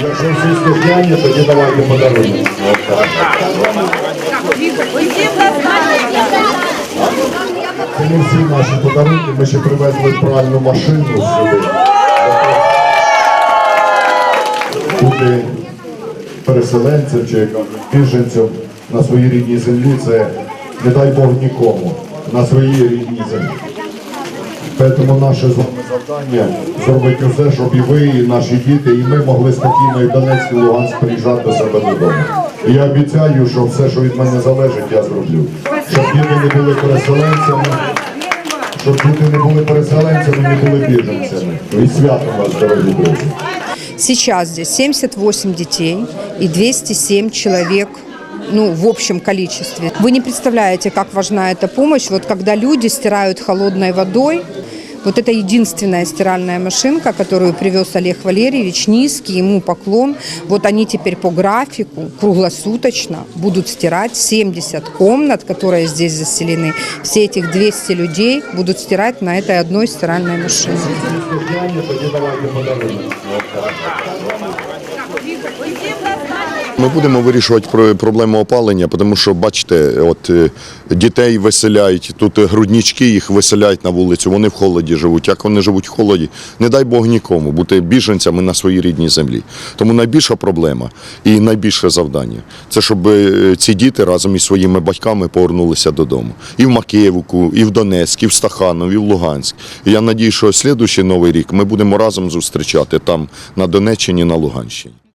Якщо всі слухняні, тоді давайте подарунок. Це всі наші подарунки, ми ще привезли пральну машину сюди. Бути переселенцем чи біженцем на своїй рідній землі це не дай Бог нікому на своїй рідній землі. Тому наше з вами завдання зробити все, щоб і ви, і наші діти, і ми могли спокійно і Донецьк, і Луганськ приїжджати до себе додому. І я обіцяю, що все, що від мене залежить, я зроблю. Щоб діти не були переселенцями, щоб діти не були переселенцями, не були біженцями. І святом вас, дорогі друзі. Сейчас здесь 78 детей и 207 человек ну, в общем количестве. Вы не представляете, как важна эта помощь. Вот когда люди стирают холодной водой, вот это единственная стиральная машинка, которую привез Олег Валерьевич, низкий, ему поклон. Вот они теперь по графику круглосуточно будут стирать 70 комнат, которые здесь заселены. Все этих 200 людей будут стирать на этой одной стиральной машине. Всі ми будемо вирішувати про- проблему опалення, тому що бачите, от е, дітей виселяють, тут груднічки їх виселяють на вулицю, вони в холоді живуть. Як вони живуть в холоді, не дай Бог нікому бути біженцями на своїй рідній землі. Тому найбільша проблема і найбільше завдання це щоб е, ці діти разом із своїми батьками повернулися додому. І в Макіївку, і в Донецьк, і в Стаханов, і в Луганськ. І я надію, що слідуючий новий рік ми будемо разом зустрічати там на Донеччині, на Луганщині.